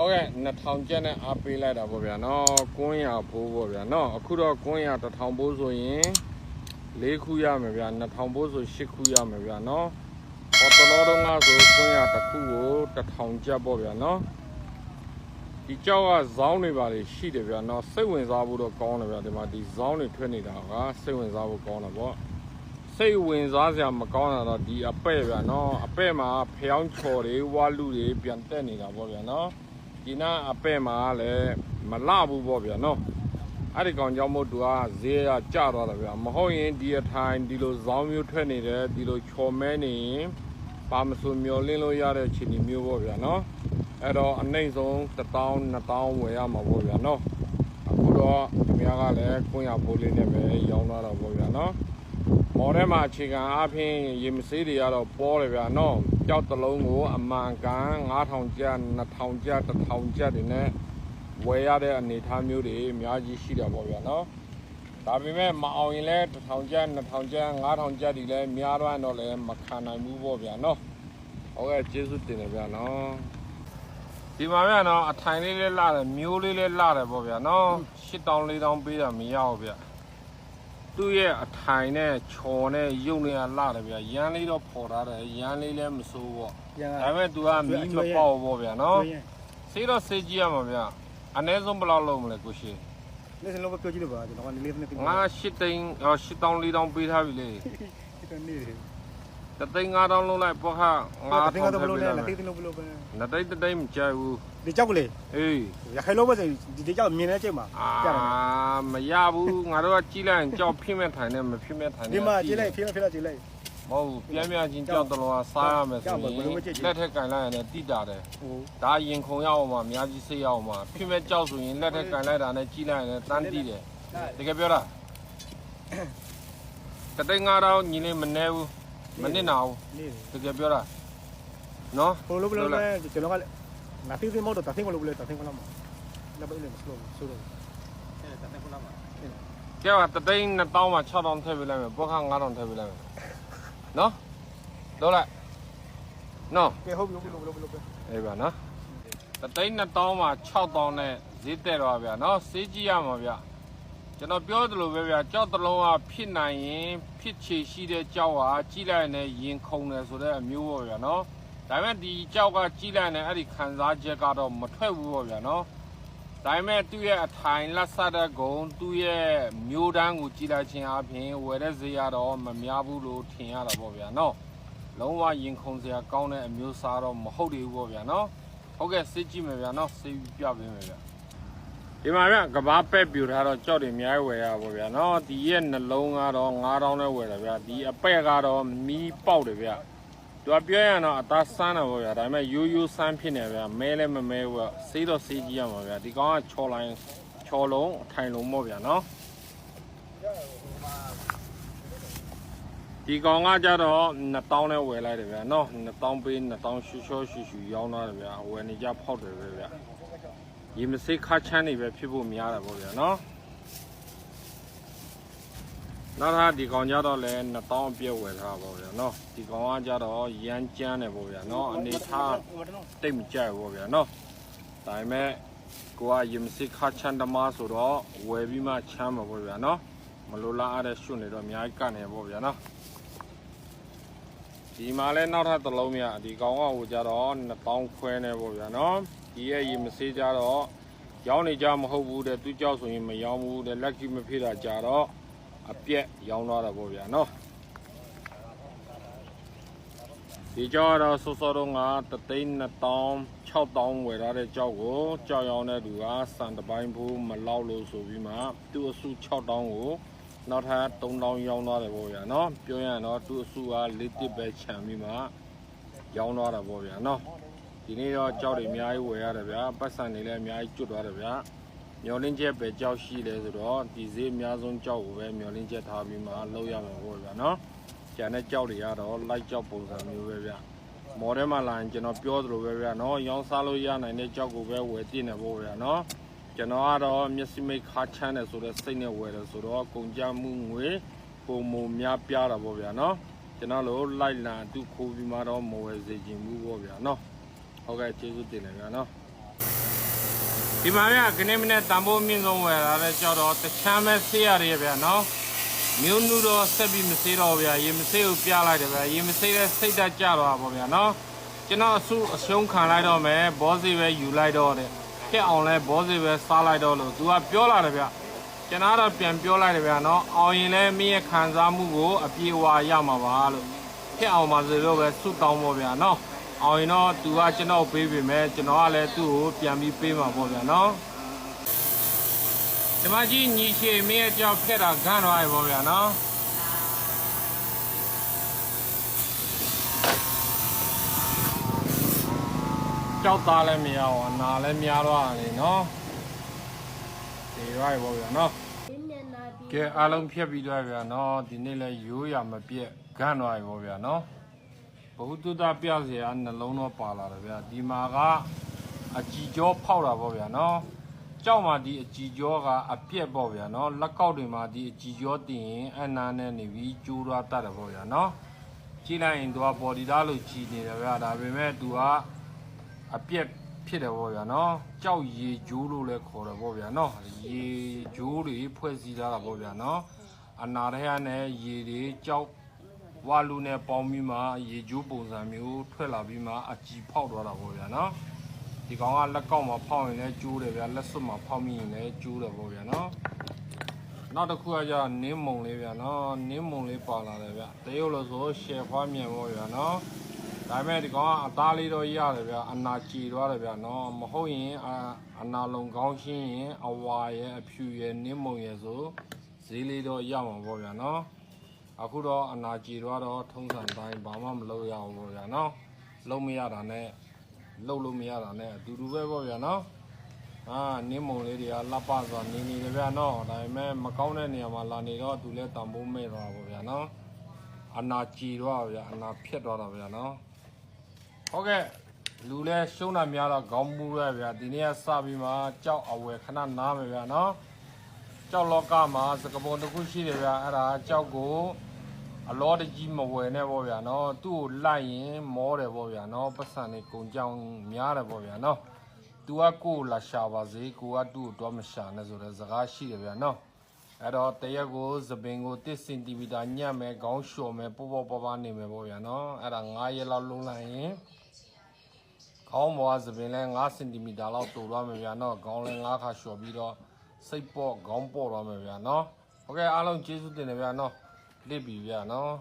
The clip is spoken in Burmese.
ဟုတ်ကဲ့2000ကျပ်နဲ့အားပေးလိုက်တာပေါ့ဗျာနော်ကွန်းရဘိုးပေါ့ဗျာနော်အခုတော့ကွန်းရ1000ဘိုးဆိုရင်၄ခုရမယ်ဗျာ2000ဘိုးဆို8ခုရမယ်ဗျာနော်ဟောတော်တော်တော့ငါဆိုကွန်းရတစ်ခုကို1000ကျပ်ပေါ့ဗျာနော်ဒီကြောက်ကဇောင်းတွေပါလေရှိတယ်ဗျာနော်စိတ်ဝင်စားဖို့တော့ကောင်းတယ်ဗျာဒီမှာဒီဇောင်းတွေထွက်နေတာကစိတ်ဝင်စားဖို့ကောင်းတယ်ပေါ့စိတ်ဝင်စားစရာမကောင်းတာတော့ဒီအပဲ့ဗျာနော်အပဲ့မှာဖျောင်းချော်တွေဝါလူတွေပြန်တက်နေတာပေါ့ဗျာနော် ဒီနာအပဲ့မှာလည်းမလှဘူးပေါ့ဗျာနော်အဲ့ဒီကောင်ကြောင့်မို့သူကဈေးကကျသွားတယ်ဗျာမဟုတ်ရင်ဒီအထိုင်ဒီလိုဇောင်းမျိုးထွက်နေတယ်ဒီလိုချော်မဲနေရင်ပါမစုံမျောလင်းလို့ရတဲ့အခြေအနေမျိုးပေါ့ဗျာနော်အဲ့တော့အနှိမ့်ဆုံး1000 2000ဝယ်ရမှာပေါ့ဗျာနော်အခုတော့ဒီများကလည်းကွန်းရဖိုးလေးနဲ့ပဲရောင်းသွားတော့ပေါ့ဗျာနော် မော်ထဲမှာအခြေခံအဖြစ်ရေမဆေးတွေကတော့ပေါ်တယ်ဗျာနော်ကြောက်တစ်လုံးကိုအမှန်ကန်9000ကျပ်2000ကျပ်1000ကျပ်တွေနဲ့ဝယ်ရတဲ့အနေအထားမျိုးတွေအများကြီးရှိတာပေါ့ဗျာနော်ဒါပေမဲ့မအောင်ရင်လည်း1000ကျပ်2000ကျပ်9000ကျပ်တွေလည်းများတော့တော့လည်းမခံနိုင်ဘူးပေါ့ဗျာနော်ဟုတ်ကဲ့ကျေးဇူးတင်တယ်ဗျာနော်ဒီမှာဗျာနော်အထိုင်လေးလေးလာတယ်မျိုးလေးလေးလာတယ်ပေါ့ဗျာနော်8000 4000ပေးတာမရဘူးဗျာ သူ့ရဲ့အထိုင်နဲ့ချော်နဲ့ရုပ်နဲ့ကလာတယ်ဗျာရမ်းလေးတော့ပေါ်ထားတယ်ရမ်းလေးလည်းမစိုးပေါ့ပြန်ဒါပေမဲ့ तू ကမီးမပေါက်ပေါ့ဗျာနော်စေးတော့စေးကြည့်ရမှာဗျာအနည်းဆုံးဘယ်လောက်လုံးမလဲကိုရှင်လက်စလုံးပဲပြောကြည့်လို့ပါကျွန်တော်ကလေးလေးနဲ့ပြင်ငါ၈သိန်းဟော၈တောင်း၄တောင်းပေးထားပြီလေဒီကနေ့ တသိန်း၅တောင်းလုံးလိုက်ပေါ့ခါငါငါတင်ထောင်ကတော့ဘထည့်လို့ပေးလဲလိုက်လက်မယ်သိန်းလုံးဘလို့ပဲနတိတ်တတိတ်မကြိုက်ဘူးဒီကြောက်ကလေးအေးရခိုင်လုံးပဲဆိုဒီကြောက်မြင်တဲ့ချိန်မှာအာကြားတယ်မရဘူးငါတို့ကကြီးလိုက်ရင်ကြောက်ဖြစ်မဲ့ထိုင်နဲ့မဖြစ်မဲ့ထိုင်နဲ့ဒီမှာကြည့်လိုက်ဖိမဖိလိုက်ကြည့်လိုက်မဟုတ်ဘူးပြန်ပြန်ချင်းကြောက်တလုံးကစားရမယ်ဆိုကြောက်ပါရင်ဘယ်လိုမှကြည့်ကြည့်လက်ထက်ကင်လိုက်ရင်လည်းတိတာတယ်ဟိုဒါရင်ခုံရအောင်မှာအများကြီးစိတ်ရအောင်မှာဖြစ်မဲ့ကြောက်ဆိုရင်လက်ထက်ကင်လိုက်တာနဲ့ကြီးလိုက်ရင်လည်းတန်းတိတယ်တကယ်ပြောတာတသိန်းငါတော့ညီလေးမနေဘူး မနစ်နာဘူးနေတကယ်ပြောတာနော်ဘလို့ဘလို့လဲကျွန်တော်ကငါသိသိမတော့တသိန်းဘလို့ဘလို့တသိန်းဘလို့မှာလက်ပဲလေမစလို့ဆိုတော့အဲတသိန်းဘလို့မှာကျတော့တသိန်း2000မှာ6000ထည့်ပေးလိုက်မယ်ဘောခ9000ထည့်ပေးလိုက်မယ်နော်လို့လိုက်နော်ကဲဟုတ်ပြီဘလို့ဘလို့ဘလို့ပဲအေးပါနော်တသိန်း2000မှာ6000နဲ့ဈေးတက်တော့ဗျာနော်စေးကြည့်ရမှာဗျာကျွန်တော်ပြောသလိုပဲဗျာကြောက်တစ်လုံးကဖြစ်နိုင်ရင်ဖြ စ်ချေရှိတဲ့ကြောက်ဟာကြီးလိုက်ရင်လည်းရင်ခုန်တယ်ဆိုတဲ့အမျိုးပေါ့ဗျာနော်ဒါပေမဲ့ဒီကြောက်ကကြီးလိုက်ရင်အဲ့ဒီခံစားချက်ကတော့မထွက်ဘူးပေါ့ဗျာနော်ဒါပေမဲ့သူ့ရဲ့အထိုင်လက်ဆက်တဲ့ဂုံသူ့ရဲ့မျိုးတန်းကိုကြီးလိုက်ခြင်းအပြင်ဝယ်တဲ့ဈေးကတော့မများဘူးလို့ထင်ရတာပေါ့ဗျာနော်လုံးဝရင်ခုန်စရာကောင်းတဲ့အမျိုးအစားတော့မဟုတ်သေးဘူးပေါ့ဗျာနော်ဟုတ်ကဲ့စစ်ကြည့်မယ်ဗျာနော်စေးပြီးပြပေးမယ်ဗျာ ဒီမှာဗျကဘာပဲ့ပြူထားတော့ကြောက်တွေအများကြီးဝယ်ရပါဗျာနော်ဒီရဲ့နှလုံးကတော့9000နဲ့ဝယ်တယ်ဗျာဒီအပဲ့ကတော့မီးပေါက်တယ်ဗျာသူကပြောရရင်တော့အသားဆန်းတယ်ပေါ့ဗျာဒါပေမဲ့ရိုးရိုးဆန်းဖြစ်နေဗျာမဲလည်းမမဲဘူးဗျာစေးတော့စေးကြည့်ရမှာဗျာဒီကောင်ကချော်လိုင်းချော်လုံးအထိုင်လုံးပေါ့ဗျာနော်ဒီကောင်ကကြတော့2000နဲ့ဝယ်လိုက်တယ်ဗျာနော်2000ပေး2000ရှူရှောရှူရှူရောင်းသွားတယ်ဗျာဝယ်နေကြဖောက်တယ်ပဲဗျာ ရေမစိခါချမ်းနေပဲဖြစ်ဖို့များတယ်ပေါ့ဗျာနော်နောက်ထပ်ဒီကောင်ကြတော့လည်း2000အပြည့်ဝယ်ထားပါဗျာနော်ဒီကောင်ကကြတော့ရမ်းကြမ်းတယ်ပေါ့ဗျာနော်အနေထားတိတ်မကြိုက်ဘူးပေါ့ဗျာနော်ဒါပေမဲ့ကိုကရေမစိခါချမ်းတမားဆိုတော့ဝယ်ပြီးမှချမ်းမှာပေါ့ဗျာနော်မလိုလားအားတဲ့ရှုနေတော့အများကြီးကနေပေါ့ဗျာနော်ဒီမှာလဲနောက်ထပ်တစ်လုံးမြဒီကောင်ကဟိုကြတော့2000ခွဲနေပေါ့ဗျာနော် ဒီရဲ့ရေမစေးကြတော့ရောင်းနေကြမဟုတ်ဘူးတဲ့သူကြောက်ဆိုရင်မရောင်းဘူးတဲ့လက်ကြီးမဖြစ်တာကြတော့အပြက်ရောင်းသွားတာပေါ့ဗျာနော်ဒီကြောက်ကတော့စောစောတော့ငါတသိန်း2000 6000ဝယ်ထားတဲ့ကြောက်ကိုကြောက်ရောင်းတဲ့သူကစံတပိုင်းဘူးမလောက်လို့ဆိုပြီးမှသူ့အစု6000ကိုနောက်ထပ်3000ရောင်းသွားတယ်ပေါ့ဗျာနော်ပြောရရင်တော့သူ့အစုကလေးတစ်ပဲခြံပြီးမှရောင်းသွားတာပေါ့ဗျာနော် ဒီနေ့တော့ကြောက်တွေအများကြီးဝယ်ရတယ်ဗျာပတ်စံတွေလည်းအများကြီးကျွတ်သွားတယ်ဗျာမျောလင်းချက်ပဲကြောက်ရှိလဲဆိုတော့ဒီဈေးအများဆုံးကြောက်ကိုပဲမျောလင်းချက်ထားပြီးမှလောက်ရမှာပေါ့ဗျာနော်ကျန်တဲ့ကြောက်တွေကတော့လိုက်ကြောက်ပုံစံမျိုးပဲဗျာမော်ထဲမှာလာရင်ကျွန်တော်ပြောသလိုပဲဗျာနော်ရောင်းစားလို့ရနိုင်တဲ့ကြောက်ကိုပဲဝယ်တည်နေပေါ့ဗျာနော်ကျွန်တော်ကတော့မျက်စိမိတ်ခါချမ်းတယ်ဆိုတော့စိတ်နဲ့ဝယ်တယ်ဆိုတော့ကုန်ကြမှုငွေပုံမများပြားတာပေါ့ဗျာနော်ကျွန်တော်တို့လိုက်လံအတူခိုးပြီးမှတော့မဝယ်စေချင်ဘူးပေါ့ဗျာနော် ဟုတ်ကဲ့ကျေးဇူးတင်တယ်ဗျာနော်ဒီမှာဗျခနေ့မနေ့တန်ဖိုးမြင့်ဆုံးဝယ်လာတဲ့ကြောက်တော့တချမ်းပဲဆေးရတယ်ဗျနော်မျိုးနူတော့ဆက်ပြီးမဆေးတော့ဗျရေမဆေးကိုပြလိုက်တယ်ဗျရေမဆေးတဲ့စိတ်ဓာတ်ကြတော့ပါဗျနော်ကျွန်တော်အဆုအရှုံးခံလိုက်တော့မယ်ဘောစီပဲယူလိုက်တော့တဲ့ခက်အောင်လဲဘောစီပဲစားလိုက်တော့လို့သူကပြောလာတယ်ဗျကျွန်တော်တော့ပြန်ပြောလိုက်တယ်ဗျနော်အောင်ရင်လဲမင်းရဲ့ခံစားမှုကိုအပြေအဝရမှာပါလို့ခက်အောင်ပါစေလို့ပဲဆုတောင်းပါဗျာနော် အောင်ရင်တော့သူကကျွန်တော်ပေးပြီမဲ့ကျွန်တော်ကလည်းသူ့ကိုပြန်ပြီးပေးမှာပေါ့ဗျာနော်ဒီမှာကြီးညီရှေမင်းရဲ့ကြောက်ခက်တာဂန်းသွားပြီပေါ့ဗျာနော်ကြောက်သားလည်းမရအောင်အနာလည်းများတော့တယ်နော်ဒီရွာပြီပေါ့ဗျာနော်ကဲအားလုံးဖြတ်ပြီးတော့ဗျာနော်ဒီနေ့လဲရိုးရမပြက်ဂန်းသွားပြီပေါ့ဗျာနော် ဘဝတုဒ္ဒပြစရာနှလုံးတော့ပါလာတယ်ဗျာဒီမှာကအကြည်ကြောဖောက်တာပေါ့ဗျာနော်ကြောက်မှာဒီအကြည်ကြောကအပြက်ပေါ့ဗျာနော်လက်ကောက်တွေမှာဒီအကြည်ကြောတင်ရင်အနာနဲ့နေပြီးကျိုးသွားတတ်တယ်ပေါ့ဗျာနော်ကြည့်လိုက်ရင်သူကဘော်ဒီသားလို့ကြည်နေတယ်ဗျာဒါပေမဲ့သူကအပြက်ဖြစ်တယ်ပေါ့ဗျာနော်ကြောက်ရေကျိုးလို့လည်းခေါ်တယ်ပေါ့ဗျာနော်ရေကျိုးတွေဖွဲ့စည်းထားတာပေါ့ဗျာနော်အနာထဲကနေရေတွေကြောက် ဝါလူနဲ့ပေါင်းပြီးမှရေဂျိုးပုံစံမျိုးထွက်လာပြီးမှအကြည်ဖောက်သွားတာပေါ့ဗျာနော်ဒီကောင်ကလက်ကောက်မှာဖောက်ရင်လည်းကျိုးတယ်ဗျာလက်စွပ်မှာဖောက်မိရင်လည်းကျိုးတယ်ပေါ့ဗျာနော်နောက်တစ်ခုကကြတော့နင်းမုံလေးဗျာနော်နင်းမုံလေးပါလာတယ်ဗျတရုပ်လို့ဆိုရှယ်ဖွားမြန်ပေါ့ဗျာနော်ဒါပေမဲ့ဒီကောင်ကအသားလေးတော့ရတယ်ဗျအနာကြည်သွားတယ်ဗျနော်မဟုတ်ရင်အအနာလုံးကောင်းရှင်းရင်အဝါရဲ့အဖြူရဲ့နင်းမုံရဲ့ဆိုဈေးလေးတော့ရမှာပေါ့ဗျာနော် အခုတော့အနာကြည်သွားတော့ထုံးစံတိုင်းဘာမှမလုပ်ရအောင်ပေါ့ဗျာနော်လုံးမရတာနဲ့လုံးလို့မရတာနဲ့အတူတူပဲပေါ့ဗျာနော်အာနင်းမုံလေးတွေကလှပစွာနေနေတယ်ဗျာနော်ဒါပေမဲ့မကောင်းတဲ့နေရာမှာလာနေတော့သူလည်းတန်ဖိုးမဲ့သွားပါဗျာနော်အနာကြည်သွားပါဗျာအနာဖြတ်သွားတာဗျာနော်ဟုတ်ကဲ့လူလဲရှုံးတာများတော့ခေါင်းမူရဲဗျာဒီနေ့ကစပြီးမှကြောက်အဝယ်ခဏနားမယ်ဗျာနော်ကြောက်လောကမှာစကပုံတစ်ခုရှိတယ်ဗျာအဲ့ဒါကြောက်ကို အလောတကြီးမဝယ်နဲ့ပေါ့ဗျာနော်သူ့ကိုလိုက်ရင်မောတယ်ပေါ့ဗျာနော်ပတ်စံနေကုံကြောင်များတယ်ပေါ့ဗျာနော်သူကကိုလာရှာပါစေကိုကသူ့ကိုတော့မရှာနဲ့ဆိုတဲ့စကားရှိတယ်ဗျာနော်အဲ့တော့တရက်ကိုသပင်ကို1စင်တီမီတာညံ့မယ်ခေါင်းလျှော်မယ်ပေါ့ပေါ့ပါပါနေမယ်ပေါ့ဗျာနော်အဲ့ဒါ9ရက်လောက်လုံးလိုက်ရင်ခေါင်းပေါ်ကသပင်လဲ9စင်တီမီတာလောက်တူသွားမယ်ဗျာနော်ခေါင်းလဲ9ခါလျှော်ပြီးတော့စိတ်ပေါ့ခေါင်းပေါ့သွားမယ်ဗျာနော်ဟုတ်ကဲ့အားလုံးကျေးဇူးတင်တယ်ဗျာနော် လစ်ပြီဗျာနော်